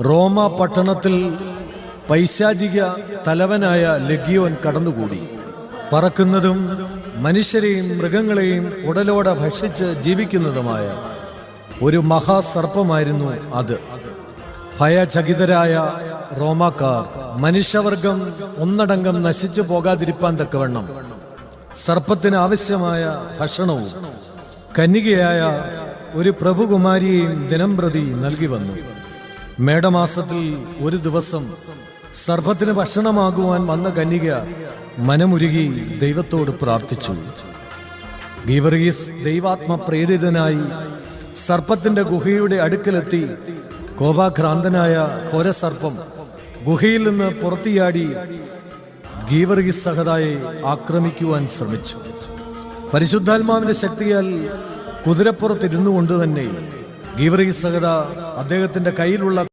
റോമ പട്ടണത്തിൽ പൈശാചിക തലവനായ ലഗിയോൻ കടന്നുകൂടി. പറക്കുന്നതും മനുഷ്യരെയും മൃഗങ്ങളെയും ഉടലോടെ ഭക്ഷിച്ച് ജീവിക്കുന്നതുമായ ഒരു മഹാസർപ്പമായിരുന്നു അത്. ഭയചകിതരായ റോമാക്കാർ മനുഷ്യവർഗം ഒന്നടങ്കം നശിച്ചു പോകാതിരിപ്പാൻ തക്കവണ്ണം സർപ്പത്തിന് ആവശ്യമായ ഭക്ഷണവും കന്യകയായ ഒരു പ്രഭുകുമാരിയെയും ദിനംപ്രതി നൽകി വന്നു. മേടമാസത്തിൽ ഒരു ദിവസം സർപ്പത്തിന് ഭക്ഷണമാകുവാൻ വന്ന കന്യക മനമുരുകി ദൈവത്തോട് പ്രാർത്ഥിച്ചു. ഗീവർഗീസ് ദൈവാത്മ പ്രേരിതനായി സർപ്പത്തിന്റെ ഗുഹയുടെ അടുക്കലെത്തി കോപാക്രാന്തനായ ഘോരസർപ്പം ഗുഹയിൽ നിന്ന് പുറത്തിയാടി ഗീവർഗീസ് സഹതായെ ആക്രമിക്കുവാൻ ശ്രമിച്ചു. പരിശുദ്ധാത്മാവിന്റെ ശക്തിയാൽ കുതിരപ്പുറത്തിരുന്നു കൊണ്ട് തന്നെ ഗീവർഗീസ് സഹത അദ്ദേഹത്തിന്റെ കയ്യിലുള്ള